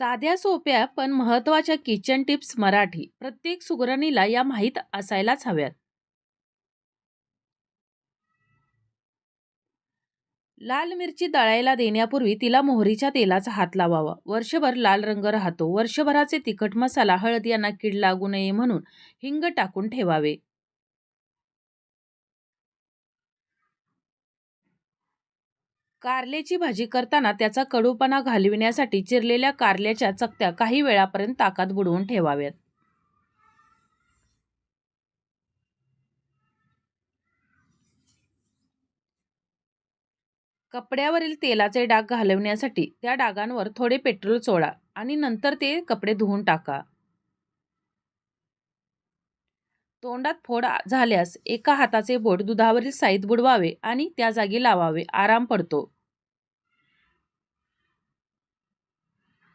साध्या सोप्या पण महत्त्वाच्या किचन टिप्स मराठी प्रत्येक सुगरणीला या माहीत असायलाच हव्यात. लाल मिरची दळायला देण्यापूर्वी तिला मोहरीच्या तेलाचा हात लावावा. वर्षभर लाल रंग राहतो. वर्षभराचे तिखट मसाला हळद यांना कीड लागू नये म्हणून हिंग टाकून ठेवावे. कारल्याची भाजी करताना त्याचा कडूपणा घालविण्यासाठी चिरलेल्या कारल्याच्या चकत्या काही वेळापर्यंत ताकात बुडवून ठेवाव्यात. कपड्यावरील तेलाचे डाग घालवण्यासाठी त्या डागांवर थोडे पेट्रोल चोळा आणि नंतर ते कपडे धुवून टाका. तोंडात फोड झाल्यास एका हाताचे बोट दुधावरील साईत बुडवावे आणि त्या जागी लावावे. आराम पडतो.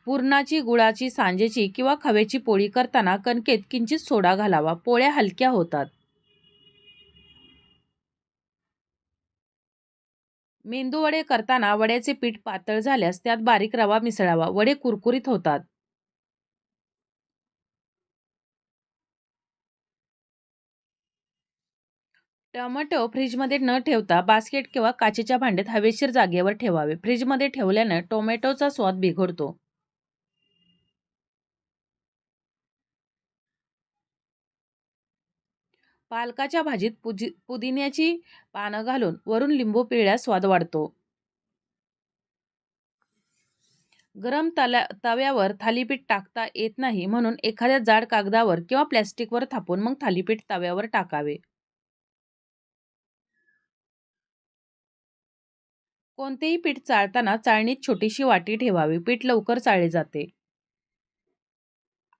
पुरणाची गुळाची सांजेची किंवा खव्याची पोळी करताना कणकेत किंचित सोडा घालावा. पोळ्या हलक्या होतात. मेंदू वडे करताना वड्याचे पीठ पातळ झाल्यास त्यात बारीक रवा मिसळावा. वडे कुरकुरीत होतात. टोमॅटो फ्रीजमध्ये न ठेवता बास्केट किंवा काचेच्या भांड्यात हवेशीर जागेवर ठेवावे. फ्रीजमध्ये ठेवल्यानं टोमॅटोचा स्वाद बिघडतो. पालकाच्या भाजीत पुजी पुदिन्याची पानं घालून वरून लिंबू पिळल्यास स्वाद वाढतो. गरम तला तव्यावर थालीपीठ टाकता येत नाही म्हणून एखाद्या जाड कागदावर किंवा प्लॅस्टिकवर थापून मग थालीपीठ तव्यावर टाकावे. कोणतेही पीठ चाळताना चाळणीत छोटीशी वाटी ठेवावी. पीठ लवकर चाळले जाते.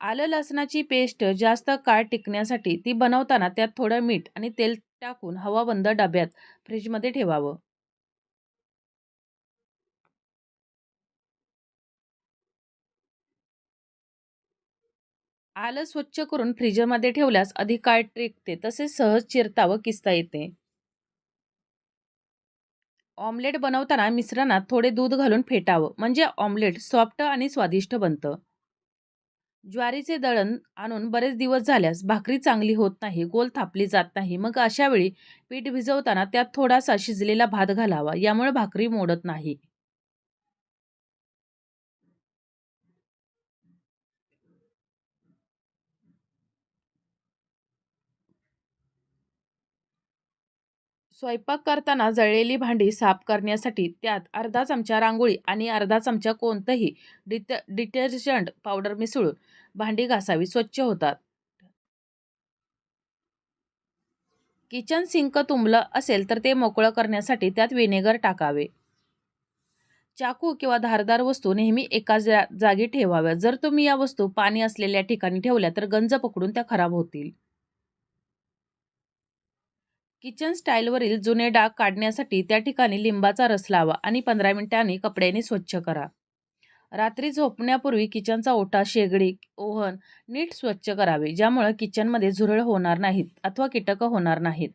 आलं लसणाची पेस्ट जास्त काळ टिकण्यासाठी ती बनवताना त्यात थोडं मीठ आणि तेल टाकून हवाबंद डब्यात फ्रीजमध्ये ठेवावं. आलं स्वच्छ करून फ्रीजरमध्ये ठेवल्यास अधिक काळ टिकते तसेच सहज चिरता व किसता येते. ऑमलेट बनवताना मिश्रणात थोडे दूध घालून फेटावं म्हणजे ऑमलेट सॉफ्ट आणि स्वादिष्ट बनतं. ज्वारीचे दळण आणून बरेच दिवस झाल्यास भाकरी चांगली होत नाही गोल थापली जात नाही. मग अशा वेळी पीठ भिजवताना त्यात थोडासा शिजलेला भात घालावा यामुळे भाकरी मोडत नाही. स्वयंपाक करताना जळलेली भांडी साफ करण्यासाठी त्यात अर्धा चमचा रांगोळी आणि अर्धा चमचा कोणतंही डिट डिटर्जंट पावडर मिसळून भांडी घासावी स्वच्छ होतात. किचन सिंक तुंबलं असेल तर ते मोकळं करण्यासाठी त्यात विनेगर टाकावे. चाकू किंवा धारदार वस्तू नेहमी एका जा जागी ठेवाव्या जर तुम्ही या वस्तू पाणी असलेल्या ठिकाणी ठेवल्या तर गंज पकडून त्या खराब होतील. किचन स्टाईलवरील जुने डाग काढण्यासाठी त्या ठिकाणी लिंबाचा रस लावा आणि पंधरा मिनिटांनी कपड्याने स्वच्छ करा. रात्री झोपण्यापूर्वी किचनचा ओटा शेगडी ओव्हन नीट स्वच्छ करावे ज्यामुळे किचनमध्ये झुरळ होणार नाहीत अथवा कीटकं होणार नाहीत.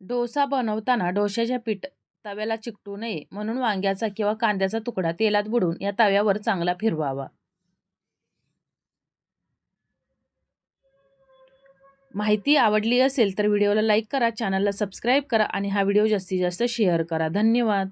डोसा बनवताना डोश्याच्या पीठ तव्याला चिकटू नये म्हणून वांग्याचा किंवा कांद्याचा तुकडा तेलात बुडून या तव्यावर चांगला फिरवावा. माहिती आवडली असेल तर व्हिडिओला लाईक करा चॅनलला सबस्क्राईब करा आणि हा व्हिडिओ जास्तीत जास्त शेअर करा. धन्यवाद.